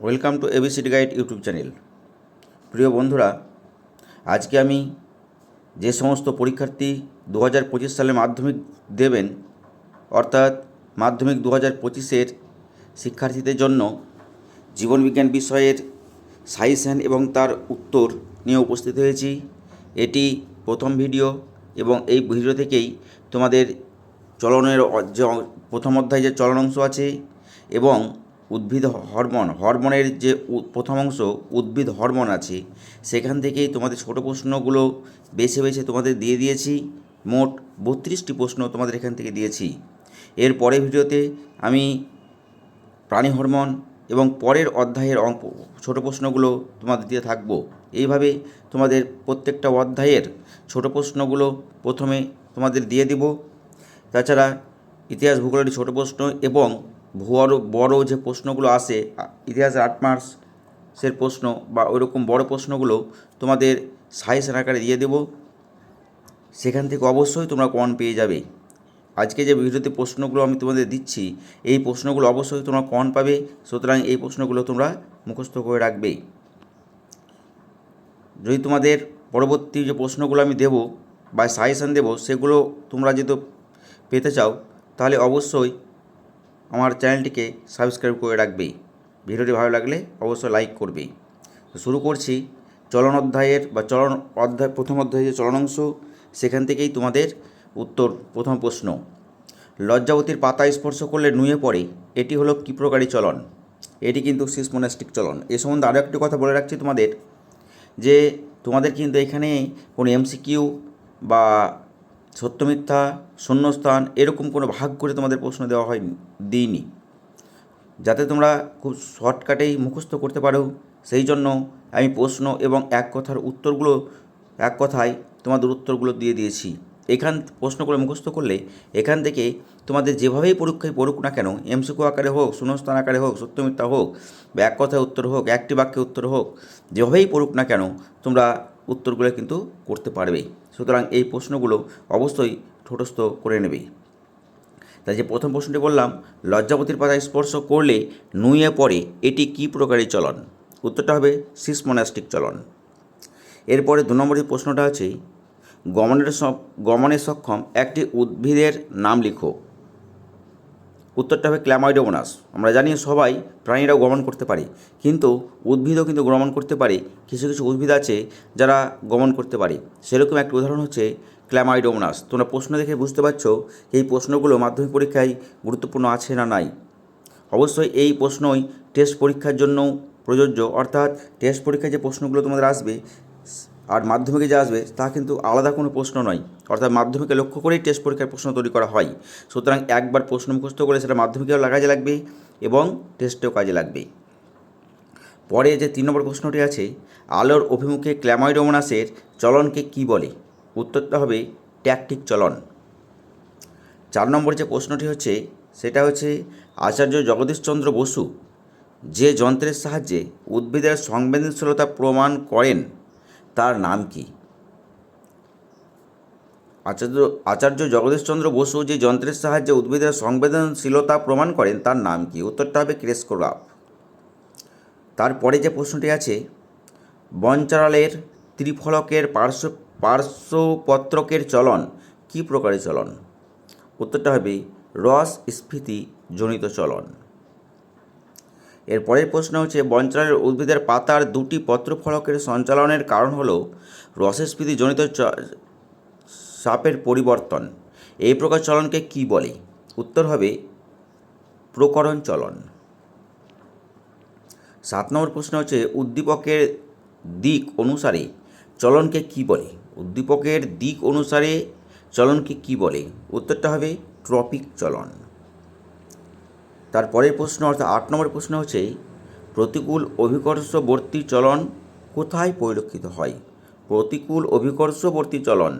Welcome to ABCD guide YouTube channel. প্রিয় বন্ধুরা, আজকে আমি যে সমস্ত পরীক্ষার্থী দু হাজার পঁচিশ সালে মাধ্যমিক দেবেন, অর্থাৎ মাধ্যমিক দু হাজার পঁচিশের শিক্ষার্থীদের জন্য জীবনবিজ্ঞান বিষয়ের সাইসেন এবং তার উত্তর নিয়ে উপস্থিত হয়েছি। এটি প্রথম ভিডিও এবং এই ভিডিও থেকেই তোমাদের চলনের যে প্রথম অধ্যায় যে চলন অংশ আছে এবং উদ্ভিদ হরমোন, হরমোনের যে প্রথম অংশ, উদ্ভিদ হরমোন আছে, সেখান থেকেই তোমাদের ছোট প্রশ্নগুলো বেছে বেছে তোমাদের দিয়ে দিয়েছি। মোট বত্রিশটি প্রশ্ন তোমাদের এখান থেকে দিয়েছি। এর পরের ভিডিওতে আমি প্রাণী হরমোন এবং পরের অধ্যায়ের অঙ্ক, ছোট প্রশ্নগুলো তোমাদের দিয়ে থাকব। এইভাবে তোমাদের প্রত্যেকটা অধ্যায়ের ছোট প্রশ্নগুলো প্রথমে তোমাদের দিয়ে দিব। তাছাড়া ইতিহাস ভূগোলের ছোট প্রশ্ন এবং বড় বড় যে প্রশ্নগুলো আসে ইতিহাসের আট মার্কসের প্রশ্ন বা ওইরকম বড় প্রশ্নগুলো তোমাদের সাইজ আকারে দিয়ে দেবো। সেখান থেকে অবশ্যই তোমরা কমন পেয়ে যাবে। আজকে যে ভিডিওতে প্রশ্নগুলো আমি তোমাদের দিচ্ছি, এই প্রশ্নগুলো অবশ্যই তোমরা কমন পাবে, সুতরাং এই প্রশ্নগুলো তোমরা মুখস্থ করে রাখবে। যদি তোমাদের পরবর্তী যে প্রশ্নগুলো আমি দেব বা সাজেশান দেব, সেগুলো তোমরা যদি পেতে চাও, তাহলে অবশ্যই চ্যানেলটিকে সাবস্ক্রাইব করে রাখবে ভিডিওটি ভালো লাগলে অবশ্যই লাইক করবে শুরু করছি চলন অধ্যায়ের বা চলন অধ্যায়, প্রথম অধ্যায়ের যে চলন অংশ, সেখান থেকেই তোমাদের উত্তর, প্রথম প্রশ্ন। লজ্জাবতীর পাতা স্পর্শ করলে নুয়ে পড়ে, এটি হলো কী প্রকারী চলন। এটি কিন্তু সিসমোনাস্টিক চলন। এ সম্বন্ধে আরও একটি কথা বলে রাখছি তোমাদের, যে তোমাদের কিন্তু এখানে কোনো এমসিকিউ বা সত্যমিথ্যা, শূন্যস্থান এরকম কোনো ভাগ করে তোমাদের প্রশ্ন দেওয়া হয়নি। দিইনি। যাতে তোমরা খুব শর্টকাটেই মুখস্থ করতে পারো। সেই জন্য আমি প্রশ্ন এবং এক কথার উত্তরগুলো, এক কথায় তোমাদের উত্তরগুলো দিয়ে দিয়েছি। এখান, প্রশ্নগুলো মুখস্থ করলে এখান থেকে তোমাদের যেভাবেই পরীক্ষায় পড়ুক না কেন, এমসিকিউ আকারে হোক, শূন্যস্থান আকারে হোক সত্যমিথ্যা হোক, বা এক কথায় উত্তর হোক, একটি বাক্যে উত্তর হোক, যেভাবেই পড়ুক না কেন, তোমরা উত্তরগুলো কিন্তু করতে পারবে। সুতরাং এই প্রশ্নগুলো অবশ্যই ঠোঁটস্থ করে নেবে। তাই যে প্রথম প্রশ্নটি বললাম লজ্জাপতির পাতা স্পর্শ করলে নুয়ে পড়ে, এটি কি প্রকারের চলন? উত্তরটা হবে সিসমোনাস্টিক চলন। এরপরে দু নম্বরের প্রশ্নটা আছে, গমনের গমনে সক্ষম একটি উদ্ভিদের নাম লিখো। উত্তরটা হবে ক্ল্যামাইডোমোনাস আমরা জানি সবাই প্রাণীরাও গমন করতে পারে, কিন্তু উদ্ভিদও কিন্তু গমন করতে পারে। কিছু কিছু উদ্ভিদ আছে যারা গমন করতে পারে। সেরকম একটা উদাহরণ হচ্ছে ক্ল্যামাইডোমোনাস তোমরা প্রশ্ন দেখে বুঝতে পারছ এই প্রশ্নগুলো মাধ্যমিক পরীক্ষায় গুরুত্বপূর্ণ আছে না নাই। অবশ্যই এই প্রশ্নই টেস্ট পরীক্ষার জন্য প্রযোজ্য। অর্থাৎ টেস্ট পরীক্ষায় যে প্রশ্নগুলো তোমাদের আসবে আর মাধ্যমিকে যা আসবে, তা কিন্তু আলাদা কোনো প্রশ্ন নয়। অর্থাৎ মাধ্যমিকে লক্ষ্য করেই টেস্ট পরীক্ষার প্রশ্ন তৈরি করা হয়। সুতরাং একবার প্রশ্ন মুখস্থ করে সেটা মাধ্যমিকেও কাজে লাগবে এবং টেস্টেও কাজে লাগবে। পরে যে তিন নম্বর প্রশ্নটি আছে, আলোর অভিমুখে ক্ল্যামাইডোমোনাসের চলনকে কি বলে? উত্তরটা হবে ট্যাকটিক চলন। চার নম্বর যে প্রশ্নটি হচ্ছে, সেটা হচ্ছে আচার্য জগদীশচন্দ্র বসু যে যন্ত্রের সাহায্যে উদ্ভিদের সংবেদনশীলতা প্রমাণ করেন তার নাম কি? আচার্য আচার্য জগদীশচন্দ্র বসু যে যন্ত্রের সাহায্যে উদ্ভিদের সংবেদনশীলতা প্রমাণ করেন, তার নাম কি? উত্তরটা হবে ক্রেস্কোগ্রাফ তারপরে যে প্রশ্নটি আছে, বনচারালের ত্রিফলকের পার্শ্ব, পার্শ্বপত্রকের চলন কী প্রকারের চলন? উত্তরটা হবে রস স্ফীতি জনিত চলন। এর পরের প্রশ্ন হচ্ছে, বঞ্চনার উদ্ভিদের পাতার দুটি পত্রফলকের সঞ্চালনের কারণ হল রসস্ফীতি জনিত চ- চাপের পরিবর্তন। এই প্রকার চলনকে কি বলে? উত্তর হবে, প্রকরণ চলন। সাত নম্বর প্রশ্ন হচ্ছে, উদ্দীপকের দিক অনুসারে চলনকে কি বলে? উদ্দীপকের দিক অনুসারে চলনকে কি বলে? উত্তরটা হবে, ট্রপিক চলন। তারপরের প্রশ্ন, অর্থাৎ আট নম্বর প্রশ্ন হচ্ছে, প্রতিকূল অভিকর্ষবর্তী চলন কোথায় পরিলক্ষিত হয়? প্রতিকূল অভিকর্ষবর্তী চলন,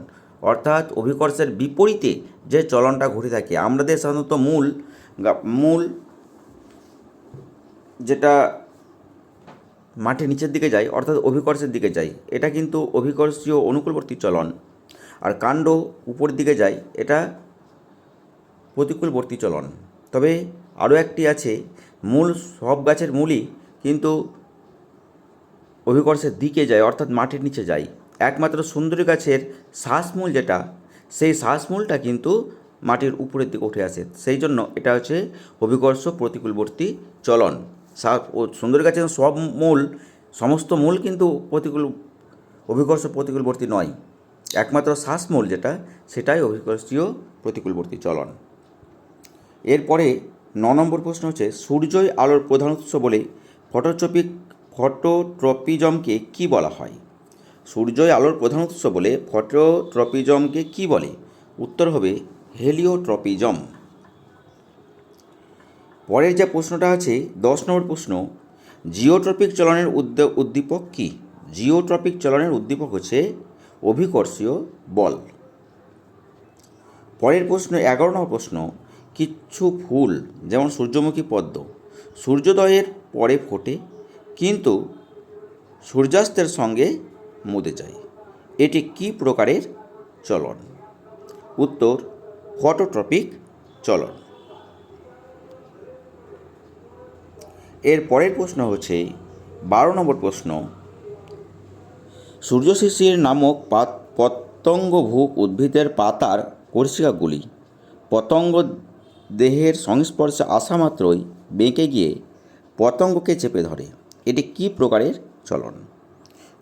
অর্থাৎ অভিকর্ষের বিপরীতে যে চলনটা ঘটে থাকে, আমাদের সাধারণত মূল মূল যেটা মাঠে নিচের দিকে যায়, অর্থাৎ অভিকর্ষের দিকে যায়, এটা কিন্তু অভিকর্ষীয় অনুকূলবর্তী চলন। আর কাণ্ড উপর দিকে যায়, এটা প্রতিকূলবর্তী চলন। তবে আরও একটি আছে, মূল সব গাছের মূলই কিন্তু অভিকর্ষের দিকে যায়, অর্থাৎ মাটির নিচে যায়। একমাত্র সুন্দরী গাছের শ্বাসমূল যেটা, সেই শ্বাসমূলটা কিন্তু মাটির উপরের দিকে উঠে আসে। সেই জন্য এটা হচ্ছে অভিকর্ষ প্রতিকূলবর্তী চলন। ও সুন্দরী গাছের সব মূল, সমস্ত মূল কিন্তু প্রতিকূল, অভিকর্ষ প্রতিকূলবর্তী নয়। একমাত্র শ্বাসমূল যেটা, সেটাই অভিকর্ষীয় প্রতিকূলবর্তী চলন। এরপরে ন নম্বর প্রশ্ন হচ্ছে, সূর্যই আলোর প্রধান উৎস বলে ফটোট্রপিক ফটোট্রপিজমকে কি বলা হয়? সূর্যই আলোর প্রধান উৎস বলে ফটোট্রপিজমকে কি বলে? উত্তর হবে, হেলিওট্রপিজম। পরের যে প্রশ্নটা আছে, দশ নম্বর প্রশ্ন, জিওট্রপিক চলনের উদ্দ- উদ্দীপক কি? জিওট্রপিক চলনের উদ্দীপক হচ্ছে অভিকর্ষীয় বল। পরের প্রশ্ন, এগারো নম্বর প্রশ্ন কিচ্ছু ফুল, যেমন সূর্যমুখী পদ্ম। সূর্যোদয়ের পরে ফোটে, কিন্তু সূর্যাস্তের সঙ্গে মুদে যায়। এটি কি প্রকারের চলন? উত্তর, ফটোট্রপিক চলন। এর পরের প্রশ্ন হচ্ছে, বারো নম্বর প্রশ্ন সূর্যশিশির নামক পাত- পতঙ্গভুক উদ্ভিদের পাতার কর্ষিকাগুলি পতঙ্গ দেহের সংস্পর্শে আসা মাত্রই বেঁকে গিয়ে পতঙ্গকে চেপে ধরে। এটি কি প্রকারের চলন?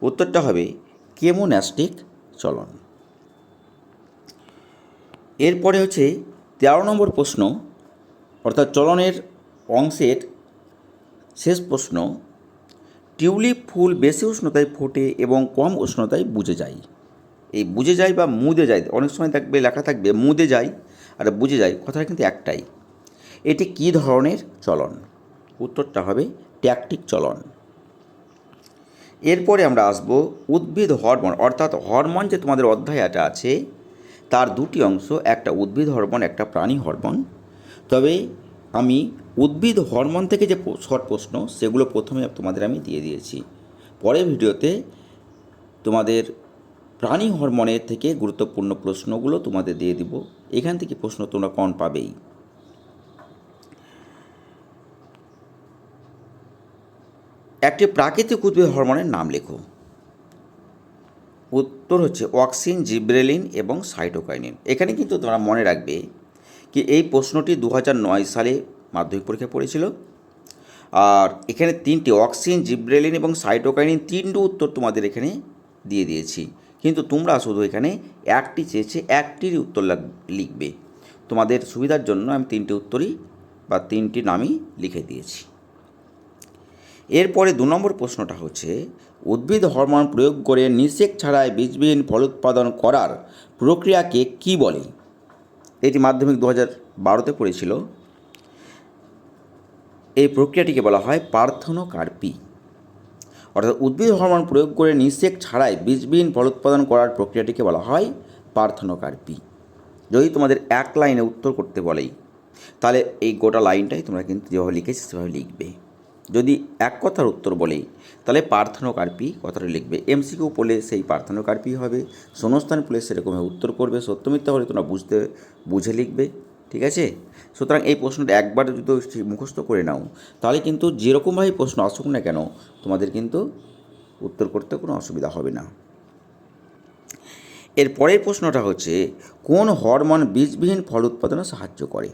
উত্তরটা হবে কেমোন্যাস্টিক চলন। এরপরে হচ্ছে তেরো নম্বর প্রশ্ন, অর্থাৎ চলনের অংশের শেষ প্রশ্ন, টিউলিপ ফুল বেশি উষ্ণতায় ফোটে এবং কম উষ্ণতায় বুঝে যায়। এই বুঝে যায় বা মুদে যায়, অনেক সময় থাকবে, লেখা থাকবে, মুদে যায়। আর বুঝে যায় কথাটা কিন্তু একটাই। এটি কী ধরনের চলন? উত্তরটা হবে ট্যাকটিক চলন। এরপরে আমরা আসব উদ্ভিদ হরমোন। অর্থাৎ হরমোন যে তোমাদের অধ্যায়টা আছে, তার দুটি অংশ, একটা উদ্ভিদ হরমোন, একটা প্রাণী হরমোন। তবে আমি উদ্ভিদ হরমোন থেকে যে শর্ট প্রশ্ন, সেগুলো প্রথমে তোমাদের আমি দিয়ে দিয়েছি। পরের ভিডিওতে তোমাদের প্রাণী হরমোনের থেকে গুরুত্বপূর্ণ প্রশ্নগুলো তোমাদের দিয়ে দিব। এখান থেকে প্রশ্ন তোমরা কন পাবেই? একটি প্রাকৃতিক উদ্ভিদ হরমোনের নাম লেখো। উত্তর হচ্ছে অক্সিন, জিব্রেলিন এবং সাইটোকাইনিন। এখানে কিন্তু তোমরা মনে রাখবে কি এই প্রশ্নটি দু সালে মাধ্যমিক পরীক্ষা পড়েছিল। আর এখানে তিনটি, অক্সিন, জিব্রেলিন এবং সাইটোকাইনিন, তিনটি উত্তর তোমাদের এখানে দিয়ে দিয়েছি। কিন্তু তোমরা শুধু এখানে একটি চেয়েছে একটিরই উত্তর লিখবে। তোমাদের সুবিধার জন্য আমি তিনটি উত্তরই বা তিনটি নামই লিখে দিয়েছি। এরপরে দু নম্বর প্রশ্নটা হচ্ছে, উদ্ভিদ হরমোন প্রয়োগ করে নিষেক ছাড়াই বীজবিহীন ফলোৎপাদন করার প্রক্রিয়াকে কি বলে? এটি মাধ্যমিক দু হাজার বারোতে পড়েছিল। এই প্রক্রিয়াটিকে বলা হয় পার্থনোকার্পি। অর্থাৎ উদ্ভিদ হরমোন প্রয়োগ করে নিষেক ছাড়াই বীজবিহীন ফলোৎপাদন করার প্রক্রিয়াটিকে বলা হয় পার্থনোকার্পি যদি তোমাদের এক লাইনে উত্তর করতে বলেই তাহলে এই গোটা লাইনটাই তোমরা কিন্তু যেভাবে লিখেছি সেভাবে লিখবে। যদি এক কথার উত্তর বলেই তাহলে পার্থনোকার্পি কথাটা লিখবে। এমসিকিউ পড়লে সেই পার্থনোকার্পি হবে। শূন্যস্থান পড়লে সেরকমভাবে উত্তর করবে। সত্য মিথ্যা হলে তোমরা বুঝতে, বুঝে লিখবে। ঠিক আছে? সুতরাং এই প্রশ্নটা একবার যদি মুখস্থ করে নাও, তাহলে কিন্তু যেরকমভাবে প্রশ্ন আসুক না কেন, তোমাদের কিন্তু উত্তর করতে কোনো অসুবিধা হবে না। এর পরের প্রশ্নটা হচ্ছে, কোন হরমোন বীজবিহীন ফল উৎপাদনে সাহায্য করে?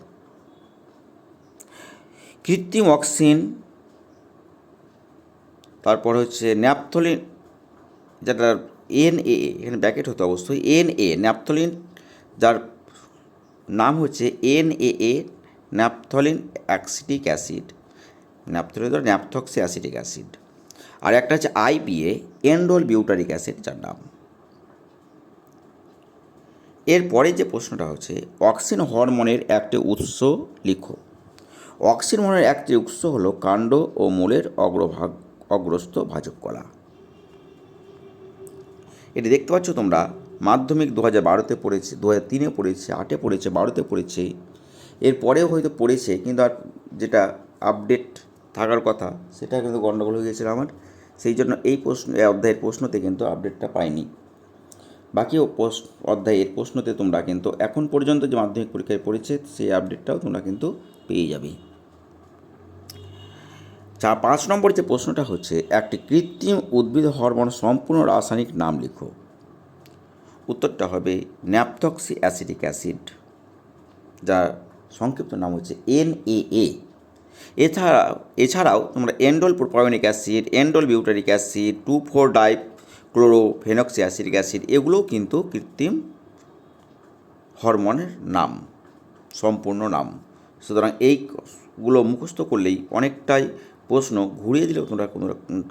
কৃত্রিম অক্সিন, তারপর হচ্ছে ন্যাপথলিন, যেটা এন এ, এখানে ব্যাকেট হতো অবশ্যই, এন এ, ন্যাপথলিন, যার নাম হচ্ছে N A A naphthalene acetic acid. Naphthalene ধর ন্যাপথক্সি অ্যাসিটিক অ্যাসিড। আর একটা হচ্ছে আইপিএ এন্ডোল বিউটারিক অ্যাসিড, যার নাম। এরপরে যে প্রশ্নটা হচ্ছে, অক্সিন হরমোনের একটি উৎস লিখো। অক্সিন হরমোনের একটি উৎস হলো কাণ্ড ও মূলের অগ্রভাগ অগ্রস্ত ভাজক কলা এটি দেখতে পাচ্ছ তোমরা মাধ্যমিক দু হাজার বারোতে পড়েছে দু হাজার তিনে পড়েছে, আটে পড়েছে, বারোতে পড়েছে। এরপরেও হয়তো পড়েছে, কিন্তু আর যেটা আপডেট থাকার কথা, সেটা কিন্তু গণ্ডগোল হয়ে গেছিল আমার। সেই জন্য এই প্রশ্ন অধ্যায়ের প্রশ্নতে কিন্তু আপডেটটা পাইনি। বাকি পোস্ট অধ্যায়ের প্রশ্নতে তোমরা কিন্তু এখন পর্যন্ত যে মাধ্যমিক পরীক্ষায় পড়েছে, সেই আপডেটটাও তোমরা কিন্তু পেয়ে যাবে। চার পাঁচ নম্বর যে প্রশ্নটা হচ্ছে, একটি কৃত্রিম উদ্ভিদ হরমোন সম্পূর্ণ রাসায়নিক নাম লিখো। উত্তরটা হবে ন্যাপথক্সি অ্যাসিডিক অ্যাসিড, যার সংক্ষিপ্ত নাম হচ্ছে এনএএ। এছাড়া এছাড়াও তোমরা indole propionic acid, indole butyric acid, two four di chlorophenoxy acidic acid, এগুলোও কিন্তু কৃত্রিম হরমোনের নাম, সম্পূর্ণ নাম। সুতরাং এইগুলো মুখস্থ করলেই অনেকটাই প্রশ্ন ঘুরিয়ে দিলেও তোমরা কোনো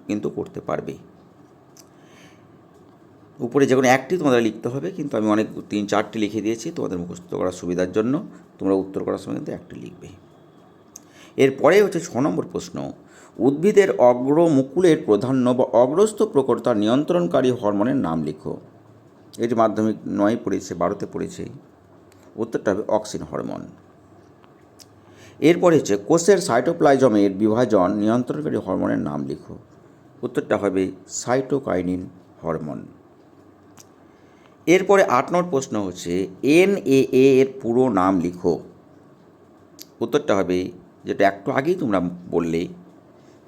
কিন্তু করতে পারবে। উপরে যে কোনো একটি তোমাদের লিখতে হবে, কিন্তু আমি অনেক তিন চারটি লিখে দিয়েছি, তোমাদের মুখস্থ করার সুবিধার জন্য তোমরা উত্তর করার সময় কিন্তু একটি লিখবে। এরপরে হচ্ছে ছ নম্বর প্রশ্ন। উদ্ভিদের অগ্রমুকুলের প্রধান্য বা অগ্রস্থ প্রকর্তা নিয়ন্ত্রণকারী হরমোনের নাম লিখো। এটি মাধ্যমিক নয় পড়েছে, বারোতে পড়েছে, উত্তরটা হবে অক্সিন হরমোন। এরপরে হচ্ছে কোষের সাইটোপ্লাজমের বিভাজন নিয়ন্ত্রণকারী হরমোনের নাম লিখো। উত্তরটা হবে সাইটোকাইনিন হরমোন। এরপরে আট নম্বর প্রশ্ন হচ্ছে এন এ এর পুরো নাম লিখো। উত্তরটা হবে, যেটা একটু আগেই তোমরা বললে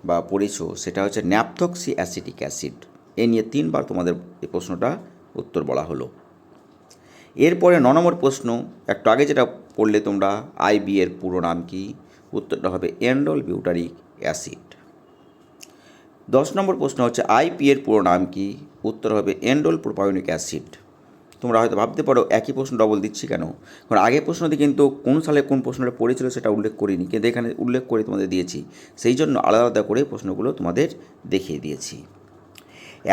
বা পড়েছো, সেটা হচ্ছে ন্যাপথক্সি অ্যাসিটিক অ্যাসিড। এ নিয়ে তিনবার তোমাদের এই প্রশ্নটা উত্তর বলা হলো। এরপরে ন নম্বর প্রশ্ন, একটু আগে যেটা পড়লে তোমরা আইবি এর পুরো নাম কি? উত্তরটা হবে এন্ডল বিউটারিক অ্যাসিড। দশ নম্বর প্রশ্ন হচ্ছে আইপি এর পুরো নাম কি? উত্তর হবে এন্ডল প্রোপায়নিক অ্যাসিড। তোমরা হয়তো ভাবতে পারো, একই প্রশ্ন ডবল দিচ্ছি কেন? কারণ আগের প্রশ্নটি কিন্তু কোন সালে কোন প্রশ্নটা পড়েছিল সেটা উল্লেখ করিনি, কিন্তু এখানে উল্লেখ করে তোমাদের দিয়েছি। সেই জন্য আলাদা আলাদা করে প্রশ্নগুলো তোমাদের দেখিয়ে দিয়েছি।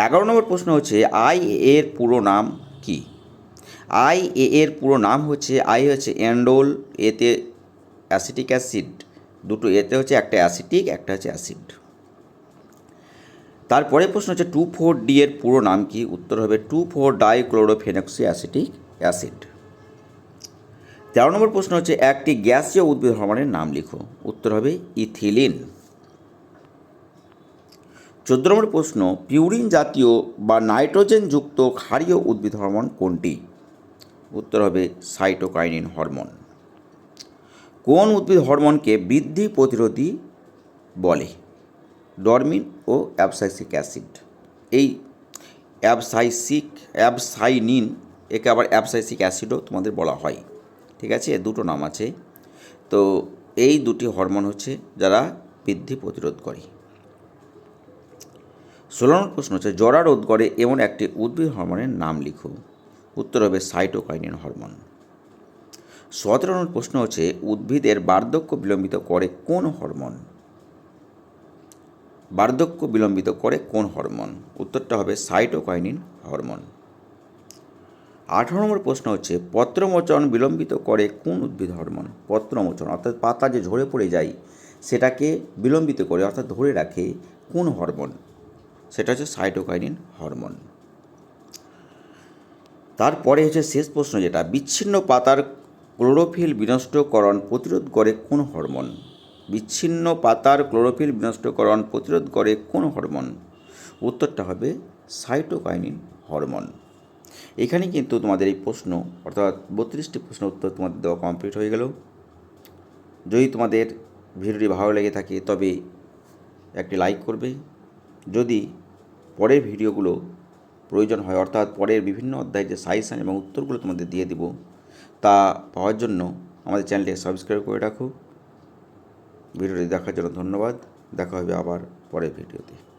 এগারো নম্বর প্রশ্ন হচ্ছে আই এর পুরো নাম কি? আই এ এর পুরো নাম হচ্ছে আই হচ্ছে অ্যান্ডোল, এতে অ্যাসিটিক অ্যাসিড দুটো এতে হচ্ছে একটা অ্যাসিটিক একটা হচ্ছে অ্যাসিড তারপরে প্রশ্ন হচ্ছে টু ফোর ডি এর পুরো নাম কি? উত্তর হবে two four dichlorophenoxy acetic acid তেরো নম্বর প্রশ্ন হচ্ছে একটি গ্যাসীয় উদ্ভিদ হরমোনের নাম লিখো। উত্তর হবে ইথিলিন। চোদ্দ নম্বর প্রশ্ন, পিউরিন জাতীয় বা নাইট্রোজেনযুক্ত ক্ষারীয় উদ্ভিদ হরমোন কোনটি? উত্তর হবে সাইটোকাইনিন হরমোন। কোন উদ্ভিদ হরমোনকে বৃদ্ধি প্রতিরোধী বলে? ডরমিন ও অ্যাবসাইসিক অ্যাসিড। এই অ্যাবসাইসিক, অ্যাবসাইনিন, একে আবার অ্যাবসাইসিক অ্যাসিডও তোমাদের বলা হয়। ঠিক আছে? দুটো নাম আছে। তো এই দুটি হরমোন হচ্ছে যারা বৃদ্ধি প্রতিরোধ করে। ষোলো নম্বর প্রশ্ন হচ্ছে, জরা রোধ করে এমন একটি উদ্ভিদ হরমোনের নাম লিখো। উত্তর হবে সাইটোকাইনিন হরমোন। সতেরো নম্বর প্রশ্ন হচ্ছে, উদ্ভিদের বার্ধক্য বিলম্বিত করে কোন হরমোন? বার্ধক্য বিলম্বিত করে কোন হরমোন? উত্তরটা হবে সাইটোকাইনিন হরমোন। আঠারো নম্বর প্রশ্ন হচ্ছে, পত্রমোচন বিলম্বিত করে কোন উদ্ভিদ হরমোন? পত্রমোচন, অর্থাৎ পাতা যে ঝরে পড়ে যায়, সেটাকে বিলম্বিত করে, অর্থাৎ ধরে রাখে কোন হরমোন? সেটা হচ্ছে সাইটোকাইনিন হরমোন। তারপরে হচ্ছে শেষ প্রশ্ন যেটা, বিচ্ছিন্ন পাতার ক্লোরোফিল বিনষ্টকরণ প্রতিরোধ করে কোন হরমোন? বিচ্ছিন্ন পাতার ক্লোরোফিল বিনষ্টকরণ প্রতিরোধ করে কোন হরমোন? উত্তরটা হবে সাইটোকাইনিন হরমোন। এখানে কিন্তু তোমাদের এই প্রশ্ন, অর্থাৎ বত্রিশটি প্রশ্ন উত্তর তোমাদের দেওয়া কমপ্লিট হয়ে গেল। যদি তোমাদের ভিডিওটি ভালো লেগে থাকে, তবে একটি লাইক করবে। যদি পরের ভিডিওগুলো প্রয়োজন হয়, অর্থাৎ পরের বিভিন্ন অধ্যায়ের যে সাজেশান এবং উত্তরগুলো তোমাদের দিয়ে দেব, তা পাওয়ার জন্য আমাদের চ্যানেলটি সাবস্ক্রাইব করে রাখো। ভিডিওটি দেখার জন্য ধন্যবাদ। দেখা হবে আবার পরের ভিডিওতে।